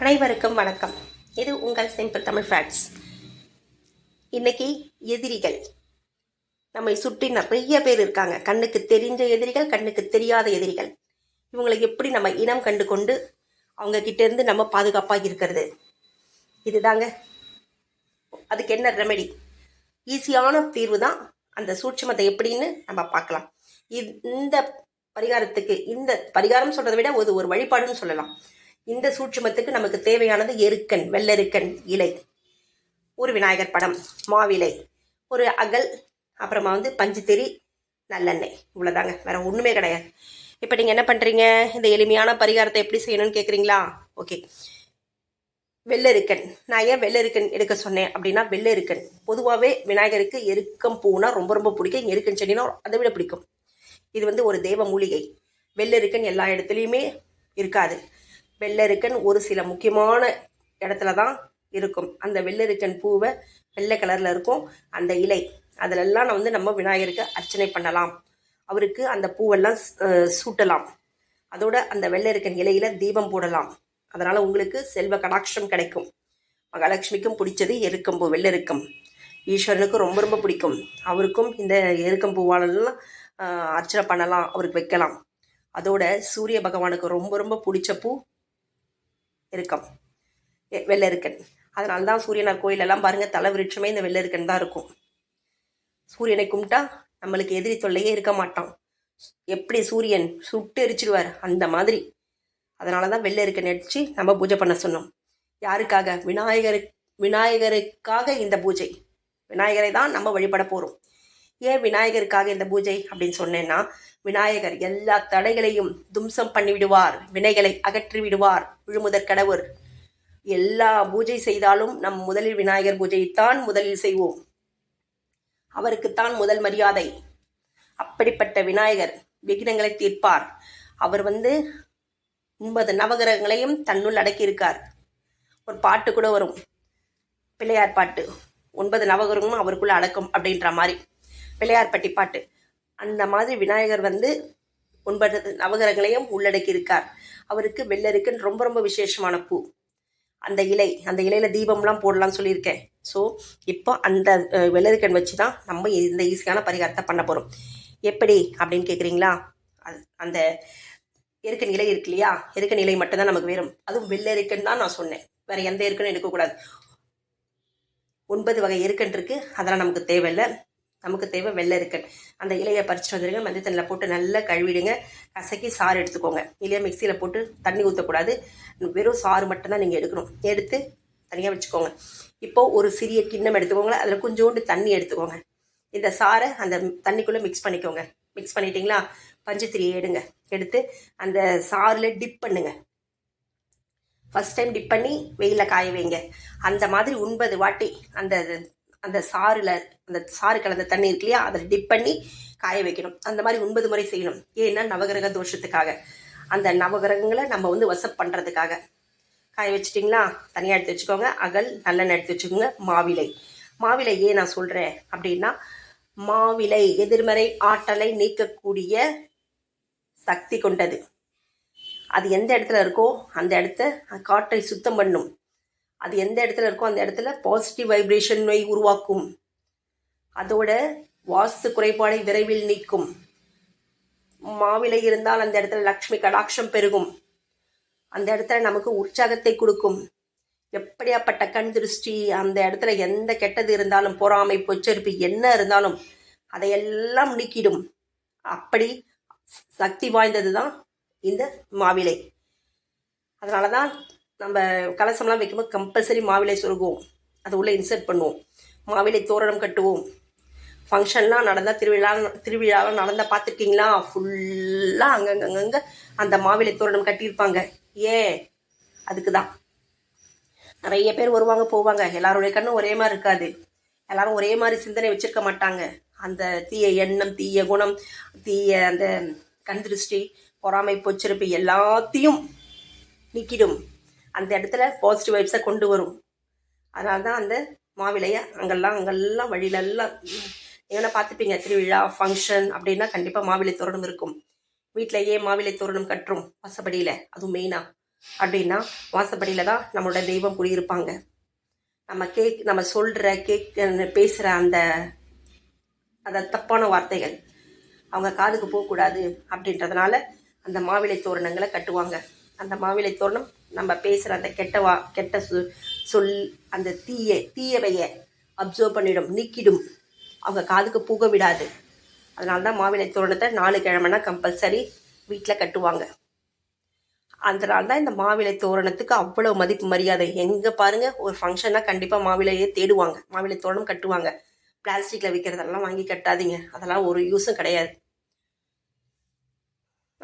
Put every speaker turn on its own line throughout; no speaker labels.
அனைவருக்கும் வணக்கம். இது உங்கள் சிம்பிள் தமிழ் ஃபேக்ட்ஸ் இன்னைக்கு எதிரிகள். நம்மை சுற்றி நிறைய பேர் இருக்காங்க. கண்ணுக்கு தெரிஞ்ச எதிரிகள் கண்ணுக்கு தெரியாத எதிரிகள். இவங்களை எப்படி நம்ம இனம் கண்டு கொண்டு அவங்க கிட்ட இருந்து நம்ம பாதுகாப்பாக இருக்கிறது? இதுதாங்க. அதுக்கு என்ன ரெமெடி ஈஸியான தீர்வு தான் அந்த சூட்சுமத்தை எப்படின்னு நம்ம பார்க்கலாம். இந்த பரிகாரத்துக்கு இந்த பரிகாரம் சொல்றதை விட ஒரு ஒரு வழிபாடுன்னு சொல்லலாம். இந்த சூட்சுமத்துக்கு நமக்கு தேவையானது எருக்கன் வெள்ளெருக்கன் இலை. ஒரு விநாயகர் படம் மாவிலை. ஒரு அகல் அப்புறமா வந்து பஞ்சுத்தெறி நல்லெண்ணெய். இவ்வளோதாங்க வேற ஒன்றுமே கிடையாது. இப்போ நீங்கள் என்ன பண்ணுறீங்க இந்த எளிமையான பரிகாரத்தை எப்படி செய்யணும்னு கேட்குறீங்களா ஓகே. வெள்ளெருக்கன். நான் ஏன் வெள்ளெருக்கன் எடுக்க சொன்னேன் அப்படின்னா வெள்ளெருக்கன். பொதுவாகவே விநாயகருக்கு எருக்கம் பூனா ரொம்ப ரொம்ப பிடிக்கும். எருக்கன் செடினா அதை விட பிடிக்கும். இது வந்து ஒரு தேவ மூலிகை. வெள்ளெருக்கன் எல்லா இடத்துலையுமே இருக்காது. வெள்ளரிக்கன் ஒரு சில முக்கியமான இடத்துல தான் இருக்கும். அந்த வெள்ளரிக்கன் பூவை வெள்ளை கலரில் இருக்கும். அந்த இலை அதிலெல்லாம் நான் வந்து நம்ம விநாயகருக்கு அர்ச்சனை பண்ணலாம். அவருக்கு அந்த பூவெல்லாம் சூட்டலாம். அதோட அந்த வெள்ளரிக்கன் இலையில் தீபம் போடலாம். அதனால் உங்களுக்கு செல்வ கடாட்சம் கிடைக்கும். மகாலட்சுமிக்கும் பிடிச்சது எருக்கம்பூ வெள்ளெருக்கம். ஈஸ்வரனுக்கும் ரொம்ப ரொம்ப பிடிக்கும். அவருக்கும் இந்த எருக்கம்பூவாலெல்லாம் அர்ச்சனை பண்ணலாம் அவருக்கு வைக்கலாம். அதோட சூரிய பகவானுக்கு ரொம்ப ரொம்ப பிடிச்ச பூ எருக்கம் வெள்ளருக்கன். அதனால தான் சூரியனார் கோயிலெல்லாம் பாருங்கள் தலை விருட்சமே இந்த வெள்ளருக்கன் தான் இருக்கும். சூரியனை கும்பிட்டா நம்மளுக்கு எதிரி தொல்லையே இருக்க மாட்டான். எப்படி சூரியன் சுட்டு எரிச்சிடுவார் அந்த மாதிரி. அதனால தான் வெள்ளருக்கன் அடிச்சு நம்ம பூஜை பண்ண சொன்னோம். யாருக்காக? விநாயகரு விநாயகருக்காக இந்த பூஜை. விநாயகரை தான் நம்ம வழிபட போகிறோம் ஏன் விநாயகருக்காக இந்த பூஜை அப்படின்னு சொன்னேன்னா விநாயகர் எல்லா தடைகளையும் தும்சம் பண்ணி விடுவார் வினைகளை அகற்றி விடுவார் விழுமுதற் கடவுர். எல்லா பூஜை செய்தாலும் நம் முதலில் விநாயகர் பூஜையைத்தான் முதலில் செய்வோம். அவருக்குத்தான் முதல் மரியாதை. அப்படிப்பட்ட விநாயகர் விக்னங்களை தீர்ப்பார். அவர் வந்து ஒன்பது நவகிரகங்களையும் தன்னுள் அடக்கியிருக்கார். ஒரு பாட்டு கூட வரும். பிள்ளையார் பாட்டு. ஒன்பது நவகிரகமும் அவருக்குள்ள அடக்கும் அப்படின்ற மாதிரி. பிள்ளையார்பட்டி பாட்டு. அந்த மாதிரி விநாயகர் வந்து ஒன்பது நவகரங்களையும் உள்ளடக்கி இருக்கார் அவருக்கு வெள்ளருக்குன்னு ரொம்ப ரொம்ப விசேஷமான பூ. அந்த இலை அந்த இலையில தீபம்லாம் போடலாம்னு சொல்லியிருக்கேன். ஸோ இப்போ அந்த அஹ், வெள்ளரிக்கன் வச்சு தான் நம்ம இந்த ஈஸியான பரிகாரத்தை பண்ண போகிறோம் எப்படி அப்படின்னு கேட்குறீங்களா அது- அந்த எருக்கன் இலை இருக்கு இல்லையா? எருக்கன் இலை மட்டும்தான் நமக்கு வேறும் அதுவும் வெள்ளரிக்கன் தான் நான் சொன்னேன். வேற எந்த எருக்கனும் எடுக்கக்கூடாது. ஒன்பது வகை எருக்கன் இருக்கு. அதெல்லாம் நமக்கு தேவையில்லை. நமக்கு தேவை வெள்ளை எருக்கன் அந்த இலையை பறிச்சுட்டு வந்துடுங்க மஞ்சள் தண்ணியில் போட்டு நல்லா கழுவிடுங்க. கசக்கி சாறு எடுத்துக்கோங்க. இல்லையா மிக்சியில் போட்டு தண்ணி ஊற்றக்கூடாது வெறும் சாறு மட்டும்தான் நீங்கள் எடுக்கணும். எடுத்து தனியாக வச்சுக்கோங்க. இப்போது ஒரு சிறிய கிண்ணம் எடுத்துக்கோங்க. அதில் கொஞ்சோண்டு தண்ணி எடுத்துக்கோங்க. இந்த சாறை அந்த தண்ணிக்குள்ளே மிக்ஸ் பண்ணிக்கோங்க. மிக்ஸ் பண்ணிட்டீங்களா? பஞ்சத்திரியை எடுங்க. எடுத்து அந்த சாறில் டிப் பண்ணுங்க. ஃபர்ஸ்ட் டைம் டிப் பண்ணி வெயிலில் காய வைங்க. அந்த மாதிரி ஒன்பது வாட்டி அந்த அந்த சாறில் அந்த சாறு கலந்த தண்ணி இருக்கு இல்லையா அதில் டிப் பண்ணி காய வைக்கணும். அந்த மாதிரி ஒன்பது முறை செய்யணும். ஏன்னா நவகிரக தோஷத்துக்காக. அந்த நவகிரகங்களை நம்ம வந்து வசப் பண்ணுறதுக்காக காய வச்சிட்டிங்களா? தனியாக எடுத்து வச்சுக்கோங்க. அகல் நல்லெண்ணெய் எடுத்து வச்சுக்கோங்க. மாவிலை. மாவிலை ஏன் நான் சொல்கிறேன் அப்படின்னா மாவிலை எதிர்மறை ஆற்றலை நீக்கக்கூடிய சக்தி கொண்டது. அது எந்த இடத்துல இருக்கோ அந்த இடத்த காற்றை சுத்தம் பண்ணும். அது எந்த இடத்துல இருக்கோ அந்த இடத்துல பாசிட்டிவ் வைப்ரேஷனை உருவாக்கும். அதோட வாஸ்து குறைபாடை விரைவில் நீக்கும். மாவிலை இருந்தால் அந்த இடத்துல லக்ஷ்மி கடாட்சம் பெருகும். அந்த இடத்துல நமக்கு உற்சாகத்தை கொடுக்கும். எப்படியாப்பட்ட கண் திருஷ்டி அந்த இடத்துல எந்த கெட்டது இருந்தாலும் பொறாமை பொச்சரிப்பு என்ன இருந்தாலும் அதையெல்லாம் நீக்கிடும். அப்படி சக்தி வாய்ந்தது தான் இந்த மாவிலை. அதனால தான் நம்ம கலசம்லாம் வைக்கும்போது கம்பல்சரி மாவிலை சொருகுவோம். அது உள்ளே இன்சர்ட் பண்ணுவோம். மாவிலை தோரணம் கட்டுவோம். ஃபங்க்ஷன்லாம் நடந்தால் திருவிழா திருவிழாலாம் நடந்தால் பார்த்துருக்கீங்களா? ஃபுல்லாக அங்கங்க அங்கங்கே அந்த மாவிலை தோரணம் கட்டியிருப்பாங்க. ஏன்? அதுக்கு தான் நிறைய பேர் வருவாங்க போவாங்க. எல்லாருடைய கண்ணும் ஒரே மாதிரி இருக்காது. எல்லாரும் ஒரே மாதிரி சிந்தனை வச்சிருக்க மாட்டாங்க. அந்த தீய எண்ணம் தீய குணம் தீய அந்த கண் திருஷ்டி பொறாமை பொச்சிருப்பு எல்லாத்தையும் நீக்கிடும். அந்த இடத்துல பாசிட்டிவ் வைப்ஸை கொண்டு வரும். அதனால தான் அந்த மாவிலையை அங்கெல்லாம் அங்கெல்லாம் வழியிலெல்லாம் எங்கன்னா பார்த்துப்பீங்க. திருவிழா ஃபங்க்ஷன் அப்படின்னா கண்டிப்பாக மாவிலை தோரணம் இருக்கும். வீட்டிலேயே மாவிலை தோரணம் கட்டுறோம் வாசப்படியில். அதுவும் மெயினாக அப்படின்னா வாசப்படியில் தான் நம்மளோட தெய்வம் குடியிருப்பாங்க. நம்ம கேக் நம்ம சொல்கிற கேக் பேசுகிற அந்த அந்த தப்பான வார்த்தைகள் அவங்க காதுக்கு போகக்கூடாது அப்படின்றதுனால அந்த மாவிலை தோரணங்களை கட்டுவாங்க. அந்த மாவிலை தோரணம் நம்ம பேசுகிற அந்த கெட்ட வா கெட்ட சொ சொல் அந்த தீய தீயவையை அப்சர்வ் பண்ணிடும் நீக்கிடும். அவங்க காதுக்கு புக விடாது. அதனால தான் மாவிலை தோரணத்தை நாலு கிழமைனா கம்பல்சரி வீட்டில் கட்டுவாங்க. அதனால தான் இந்த மாவிலை தோரணத்துக்கு அவ்வளோ மதிப்பு மரியாதை. எங்கே பாருங்கள் ஒரு ஃபங்க்ஷன்னா கண்டிப்பாக மாவிலையே தேடுவாங்க. மாவிலை தோரணம் கட்டுவாங்க. பிளாஸ்டிக்கில் விற்கிறதெல்லாம் வாங்கி கட்டாதீங்க. அதெல்லாம் ஒரு யூஸும் கிடையாது.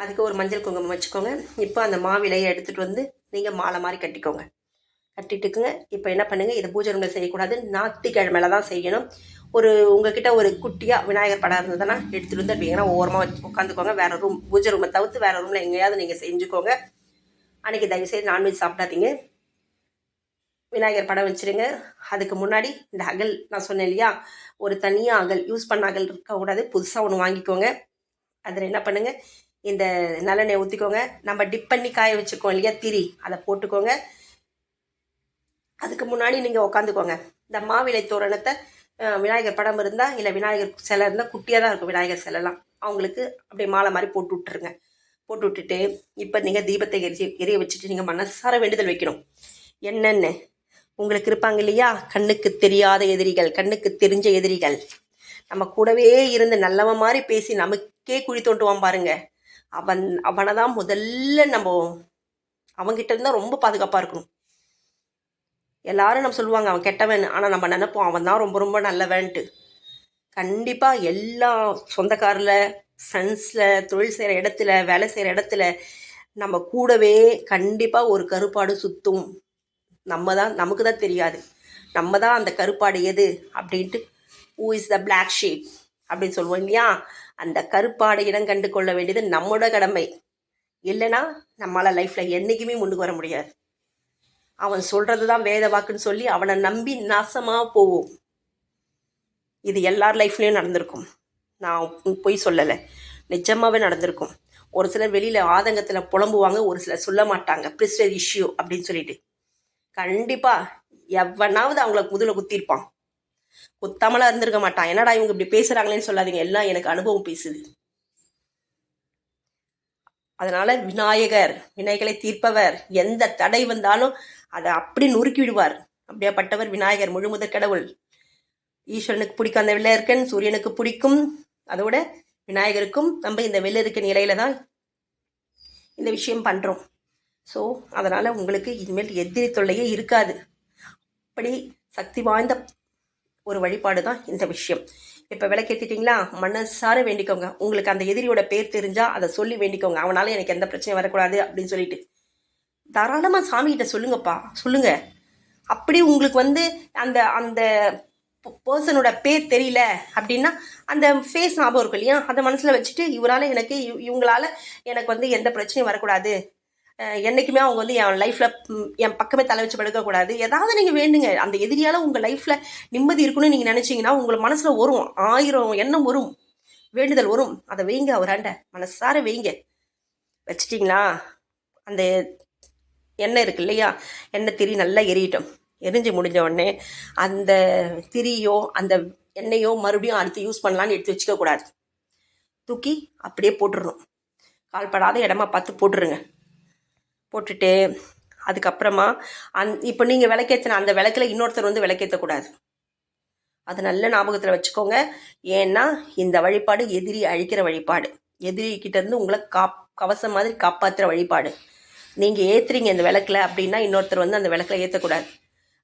அதுக்கு ஒரு மஞ்சள் குங்குமம் வச்சுக்கோங்க. இப்போ அந்த மாவிலையை எடுத்துகிட்டு வந்து நீங்கள் மாலை மாதிரி கட்டிக்கோங்க. கட்டிட்டுக்குங்க இப்போ என்ன பண்ணுங்கள் இதை பூஜை ரூமில் செய்யக்கூடாது. ஞாயிற்றுக்கிழமையில தான் செய்யணும். ஒரு உங்ககிட்ட ஒரு குட்டியாக விநாயகர் படம் இருந்ததுன்னா எடுத்துகிட்டு வந்து அப்படிங்கன்னா ஓரமாக வச்சு உட்காந்துக்கோங்க. வேறு ரூம் பூஜை ரூமை தவிர்த்து வேறு ரூமில் எங்கேயாவது நீங்கள் செஞ்சுக்கோங்க. அன்றைக்கி தயவுசெய்து நான்வெஜ் சாப்பிடாதீங்க. விநாயகர் படம் வச்சுருங்க. அதுக்கு முன்னாடி இந்த அகல் நான் சொன்னேன் இல்லையா? ஒரு தனியாக அகல் யூஸ் பண்ண அகல் இருக்கக்கூடாது. புதுசாக ஒன்று வாங்கிக்கோங்க. அதில் என்ன பண்ணுங்கள் இந்த நல்லெண்ணெய் ஊற்றிக்கோங்க நம்ம டிப் பண்ணி காய வச்சுருக்கோம் இல்லையா? திரி. அதை போட்டுக்கோங்க. அதுக்கு முன்னாடி நீங்கள் உட்காந்துக்கோங்க இந்த மாவிலை தோரணத்தை விநாயகர் படம் இருந்தால் இல்லை விநாயகர் சிலை இருந்தால் குட்டியாக தான் இருக்கும் விநாயகர் சிலைலாம். அவங்களுக்கு அப்படியே மாலை மாதிரி போட்டு விட்டுருங்க. போட்டு விட்டுட்டு இப்போ நீங்கள் தீபத்தை எரிச்சி எரிய வச்சுட்டு நீங்கள் மனசார வேண்டுதல் வைக்கணும். என்னென்ன? உங்களுக்கு இருப்பாங்க இல்லையா? கண்ணுக்கு தெரியாத எதிரிகள் கண்ணுக்கு தெரிஞ்ச எதிரிகள். நம்ம கூடவே இருந்து நல்லவன் மாதிரி பேசி நமக்கே குழி தோண்டுவான் பாருங்கள் அவன் அவனை தான் முதல்ல நம்ம அவன்கிட்ட இருந்தால் ரொம்ப பாதுகாப்பாக இருக்கணும். எல்லாரும் நம்ம சொல்லுவாங்க அவன் கெட்டவன் ஆனால் நம்ம நினைப்போம் அவன் தான் ரொம்ப ரொம்ப நல்லவன்ட்டு. கண்டிப்பாக எல்லா சொந்தக்காரில் ஃப்ரெண்ட்ஸில் தொழில் செய்கிற இடத்துல வேலை செய்கிற இடத்துல நம்ம கூடவே கண்டிப்பாக ஒரு கருப்பாடு சுற்றும் நம்ம தான் நமக்கு தான் தெரியாது. நம்ம தான் அந்த கருப்பாடு எது? அப்படின்ட்டு who is the black sheep அப்படின்னு சொல்லுவோம் இல்லையா? அந்த கருப்பாடு இடம் கண்டு கொள்ள வேண்டியது நம்மளோட கடமை. இல்லைன்னா நம்மளால் லைஃப்பில் என்றைக்குமே முன்னுக்கு வர முடியாது. அவன் சொல்கிறது தான் வேத வாக்குன்னு சொல்லி அவனை நம்பி நாசமாக போவோம். இது எல்லார் லைஃப்லேயும் நடந்திருக்கும். நான் பொய் சொல்லலை. நிஜமாகவே நடந்திருக்கும். ஒரு சிலர் வெளியில் ஆதங்கத்தில் புலம்புவாங்க ஒரு சிலர் சொல்ல மாட்டாங்க. ப்ரிஸ்டர் இஷ்யூ அப்படின்னு சொல்லிட்டு. கண்டிப்பாக எவனாவது அவங்கள முதுல குத்திருப்பான் குத்தாமலாம் இருந்திருக்க மாட்டான். என்னடா இவங்க இப்படி பேசுகிறாங்களேன்னு சொல்லாதீங்க. எல்லாம் எனக்கு அனுபவம் பேசுது. அதனால விநாயகர் வினைகளை தீர்ப்பவர் எந்த தடை வந்தாலும் அதை அப்படி நொறுக்கி விடுவார். அப்படியாப்பட்டவர் விநாயகர் முழுமுதற் கடவுள். ஈஸ்வரனுக்கு பிடிக்கும் அந்த வெள்ளை இருக்கன் சூரியனுக்கு பிடிக்கும். அதோட விநாயகருக்கும் நம்ம இந்த வெள்ளை இருக்க நிலையில தான் இந்த விஷயம் பண்ணுறோம் ஸோ அதனால் உங்களுக்கு இனிமேல் எதிரி தொல்லையே இருக்காது. அப்படி சக்தி வாய்ந்த ஒரு வழிபாடு தான் இந்த விஷயம். இப்போ விளக்கேற்றிட்டிங்களா மனசார வேண்டிக்கோங்க. உங்களுக்கு அந்த எதிரியோட பேர் தெரிஞ்சால் அதை சொல்லி வேண்டிக்கோங்க. அவனால் எனக்கு எந்த பிரச்சனையும் வரக்கூடாது அப்படின்னு சொல்லிட்டு. தாராளமாக சாமிகிட்ட சொல்லுங்கப்பா. சொல்லுங்க. அப்படி உங்களுக்கு வந்து அந்த அந்த பர்சனோட பேர் தெரியல அப்படின்னா அந்த ஃபேஸ் ஞாபகம் இருக்கும் இல்லையா? அதை மனசில் வச்சுட்டு இவரால் எனக்கு இவங்களால எனக்கு வந்து எந்த பிரச்சனையும் வரக்கூடாது. என்றைக்குமே அவங்க வந்து என் லைஃப்பில் என் பக்கமே தலை வச்சு படுக்கக்கூடாது ஏதாவது நீங்கள் வேண்டுங்க. அந்த எதிரியால் உங்கள் லைஃப்பில் நிம்மதி இருக்குன்னு நீங்கள் நினச்சிங்கன்னா உங்களை மனசில் வரும். ஆயிரம் எண்ணம் வரும். வேண்டுதல் வரும். அதை வைங்க அவராண்ட மனசார வைங்க. வச்சிட்டிங்களா? அந்த எண்ணெய் இருக்கு இல்லையா? எண்ணெய் திரி நல்லா எரியட்டும். எரிஞ்சு முடிஞ்ச உடனே அந்த திரியோ அந்த எண்ணெயோ மறுபடியும் அடுத்து யூஸ் பண்ணலான்னு எடுத்து வச்சுக்க கூடாது. தூக்கி அப்படியே போட்டுடணும் கால்படாத இடமா பார்த்து போட்டுருங்க. போட்டுட்டு அதுக்கப்புறமா அந் இப்போ நீங்கள் விளக்கேற்றின அந்த விளக்கில் இன்னொருத்தர் வந்து விளக்கேற்றக்கூடாது அது நல்ல ஞாபகத்தில் வச்சுக்கோங்க. ஏன்னா இந்த வழிபாடு எதிரி அழிக்கிற வழிபாடு. எதிரி உங்களை காப் கவசம் மாதிரி காப்பாற்றுற வழிபாடு. நீங்கள் ஏற்றுறீங்க இந்த விளக்கில் அப்படின்னா இன்னொருத்தர் வந்து அந்த விளக்கில் ஏற்றக்கூடாது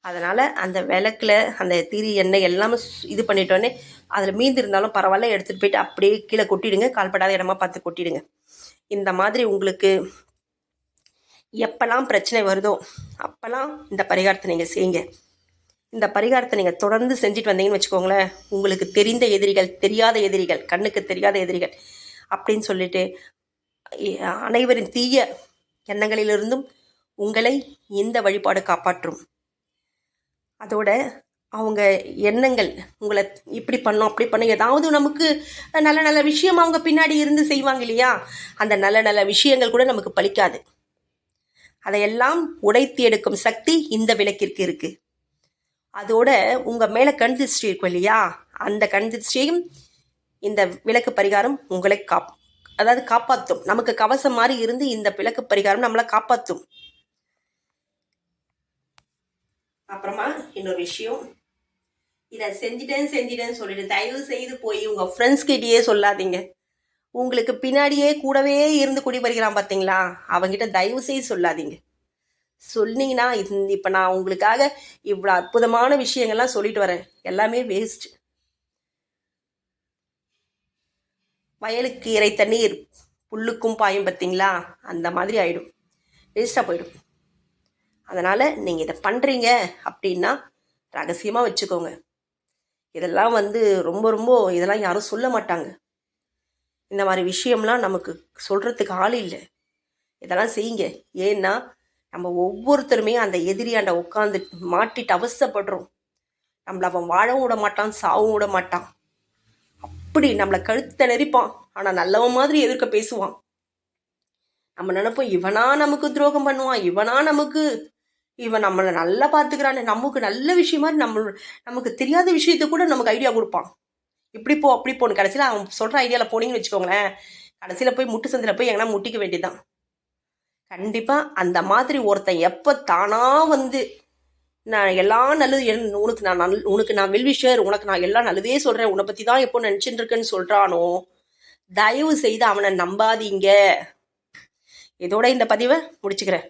அதனால் அந்த விளக்கில் அந்த திரி எண்ணெய் எல்லாமே இது பண்ணிட்டோன்னே அதில் மீந்து இருந்தாலும் பரவாயில்ல எடுத்துகிட்டு போயிட்டு அப்படியே கீழே கொட்டிடுங்க. கால்படாத இடமா பார்த்து கொட்டிடுங்க. இந்த மாதிரி உங்களுக்கு எப்போல்லாம் பிரச்சனை வருதோ அப்போல்லாம் இந்த பரிகாரத்தை நீங்கள் செய்யுங்க. இந்த பரிகாரத்தை நீங்கள் தொடர்ந்து செஞ்சுட்டு வந்தீங்கன்னு வச்சுக்கோங்களேன் உங்களுக்கு தெரிந்த எதிரிகள் தெரியாத எதிரிகள் கண்ணுக்கு தெரியாத எதிரிகள் அப்படின்னு சொல்லிட்டு அனைவரின் தீய எண்ணங்களிலிருந்தும் உங்களை இந்த வழிபாடு காப்பாற்றும். அதோட அவங்க எண்ணங்கள் உங்களை இப்படி பண்ணோம் அப்படி பண்ணோம் ஏதாவது நமக்கு நல்ல நல்ல விஷயம் அவங்க பின்னாடி இருந்து செய்வாங்க இல்லையா? அந்த நல்ல நல்ல விஷயங்கள் கூட நமக்கு பலிக்காது. அதையெல்லாம் உடைத்து எடுக்கும் சக்தி இந்த விளக்கிற்கு இருக்கு. அதோட உங்க மேல கண் திருஷ்டி இருக்கும் இல்லையா? அந்த கண் இந்த விளக்கு பரிகாரம் உங்களை காப் அதாவது காப்பாற்றும் நமக்கு கவசம் மாதிரி இருந்து இந்த விளக்கு பரிகாரம் நம்மளை காப்பாற்றும் அப்புறமா இன்னொரு விஷயம். இதை செஞ்சிட்டேன் செஞ்சிட்டேன்னு சொல்லிட்டு தயவு செய்து போய் உங்கள் ஃப்ரெண்ட்ஸ்கிட்டயே சொல்லாதீங்க. உங்களுக்கு பின்னாடியே கூடவே இருந்து குடி வருகிறான் பார்த்தீங்களா? அவங்கிட்ட தயவு செய்து சொல்லாதீங்க. சொன்னீங்கன்னா இப்போ நான் உங்களுக்காக இவ்வளோ அற்புதமான விஷயங்கள்லாம் சொல்லிட்டு வரேன். எல்லாமே வேஸ்ட் வயலுக்கு இறை தண்ணீர் புல்லுக்கும் பாயும் பார்த்தீங்களா? அந்த மாதிரி ஆயிடும். வேஸ்ட்டாக போயிடும். அதனால் நீங்கள் இதை பண்ணுறீங்க அப்படின்னா ரகசியமாக வச்சுக்கோங்க. இதெல்லாம் வந்து ரொம்ப ரொம்ப இதெல்லாம் யாரும் சொல்ல மாட்டாங்க. இந்த மாதிரி விஷயம்லாம் நமக்கு சொல்கிறதுக்கு ஆள் இல்லை. இதெல்லாம் செய்யுங்க. ஏன்னா நம்ம ஒவ்வொருத்தருமே அந்த எதிரியாண்ட உட்காந்து மாட்டிட்டு அவசப்படுறோம். நம்மளை அவன் வாழவும் விட மாட்டான் சாவும் விட மாட்டான். அப்படி நம்மளை கழுத்தை நெரிப்பான். ஆனால் நல்லவன் மாதிரி எதிர்க்க பேசுவான். நம்ம நினைப்போம் இவனா நமக்கு துரோகம் பண்ணுவான் இவனா நமக்கு இவன் நம்மளை நல்லா பார்த்துக்கிறான்னு நமக்கு நல்ல விஷயம் மாதிரி நம்ம நமக்கு தெரியாத விஷயத்த கூட நமக்கு ஐடியா கொடுப்பான். இப்படி போ அப்படி போன்னு கடைசியில் அவன் சொல்கிற ஐடியாவில் போனீங்கன்னு வச்சுக்கோங்களேன். கடைசியில் போய் முட்டு சந்தில் போய் எங்கன்னா முட்டிக்க வேண்டியதுதான். கண்டிப்பாக அந்த மாதிரி ஒருத்தன் எப்போ தானாக வந்து நான் எல்லாம் நல்லது உனக்கு நான் நல் உனக்கு நான் வெல்விஷர் உனக்கு நான் எல்லாம் நல்லதே சொல்கிறேன் உன்னை பற்றி தான் எப்போ நினச்சிட்டு இருக்கேன்னு சொல்கிறானோ தயவு செய்து அவனை நம்பாதீங்க. இதோட இந்த பதிவை முடிச்சுக்கிறேன்.